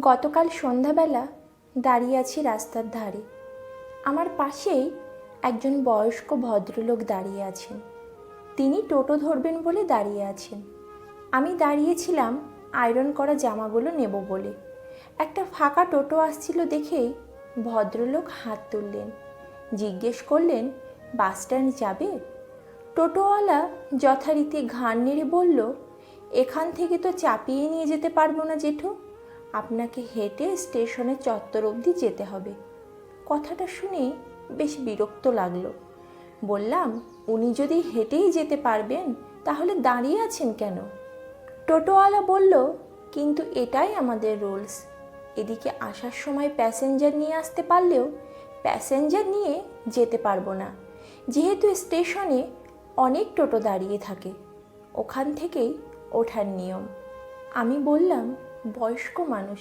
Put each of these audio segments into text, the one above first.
গতকাল সন্ধ্যাবেলা দাঁড়িয়ে আছি রাস্তার ধারে। আমার পাশেই একজন বয়স্ক ভদ্রলোক দাঁড়িয়ে আছেন। তিনি টোটো ধরবেন বলে দাঁড়িয়ে আছেন। আমি দাঁড়িয়েছিলাম আয়রন করা জামাগুলো নেব বলে। একটা ফাঁকা টোটো আসছিল দেখেই ভদ্রলোক হাত তুললেন। জিজ্ঞেস করলেন, বাস স্ট্যান্ড যাবে? টোটোওয়ালা যথারীতি ঘাড় নেড়ে বলল, এখান থেকে তো চাপিয়ে নিয়ে যেতে পারব না জেঠু। আপনাকে হেঁটে স্টেশনের চত্বর অবধি যেতে হবে। কথাটা শুনে বেশ বিরক্ত লাগল। বললাম, উনি যদি হেঁটেই যেতে পারবেন, তাহলে দাঁড়িয়ে আছেন কেন? টোটোওয়ালা বলল, কিন্তু এটাই আমাদের রুলস। এদিকে আসার সময় প্যাসেঞ্জার নিয়ে আসতে পারলেও প্যাসেঞ্জার নিয়ে যেতে পারব না। যেহেতু স্টেশনে অনেক টোটো দাঁড়িয়ে থাকে, ওখান থেকেই ওঠার নিয়ম। আমি বললাম বয়স্ক মানুষ।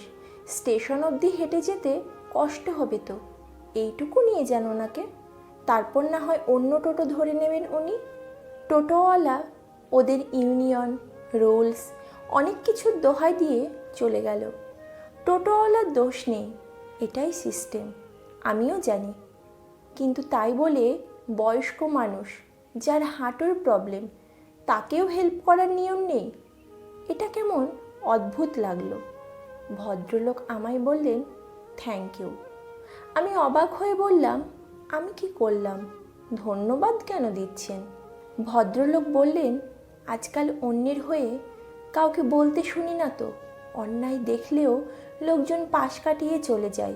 স্টেশন অবধি হেঁটে যেতে কষ্ট হবে তো। এইটুকু নিয়ে যান ওনাকে। তারপর না হয় অন্য টোটো ধরে নেবেন উনি। টোটোওয়ালা, ওদের ইউনিয়ন, রুলস, অনেক কিছুর দোহাই দিয়ে চলে গেল। টোটোওয়ালার দোষ নেই, এটাই সিস্টেম, আমিও জানি। কিন্তু তাই বলে বয়স্ক মানুষ, যার হাঁটুর প্রবলেম, তাকেও হেল্প করার নিয়ম নেই। এটা কেমন? অদ্ভুত লাগল। ভদ্রলোক আমায় বললেন থ্যাংক ইউ আমি অবাক হয়ে বললাম, আমি কি করলাম? ধন্যবাদ কেন দিচ্ছেন? ভদ্রলোক বললেন, আজকাল অন্যের হয়ে কাউকে বলতে শুনি না তো। অন্যায় দেখলেও লোকজন পাশ কাটিয়ে চলে যায়,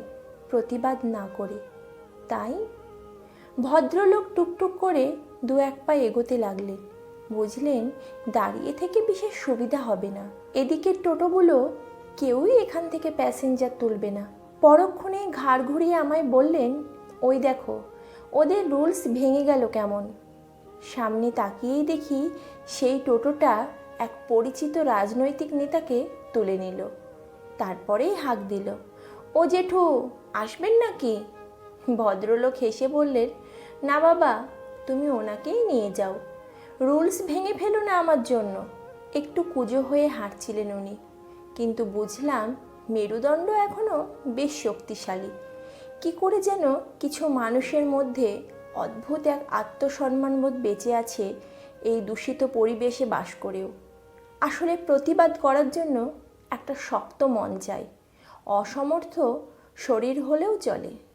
প্রতিবাদ না করে। তাই? ভদ্রলোক টুকটুক করে দু এক পা এগোতে লাগলেন। বুঝলেন, দাঁড়িয়ে থেকে বিশেষ সুবিধা হবে না। এদিকে টোটোগুলো কেউই এখান থেকে প্যাসেঞ্জার তুলবে না। পরক্ষণে ঘাড় ঘুরিয়ে আমায় বললেন, ওই দেখো, ওদের রুলস ভেঙে গেল কেমন? সামনে তাকিয়েই দেখি সেই টোটোটা এক পরিচিত রাজনৈতিক নেতাকে তুলে নিল। তারপরেই হাঁক দিল, ও জেঠু, আসবেন নাকি? ভদ্রলোক হেসে বললেন, না বাবা, তুমি ওনাকেই নিয়ে যাও। রুলস ভেঙে ফেলো না আমার জন্য। একটু কুজো হয়ে হাঁটছিলেন উনি। কিন্তু বুঝলাম মেরুদণ্ড এখনও বেশ শক্তিশালী। কি করে যেন কিছু মানুষের মধ্যে অদ্ভুত এক আত্মসম্মানবোধ বেঁচে আছে এই দূষিত পরিবেশে বাস করেও। আসলে প্রতিবাদ করার জন্য একটা শক্ত মন চাই। অসমর্থ শরীর হলেও চলে।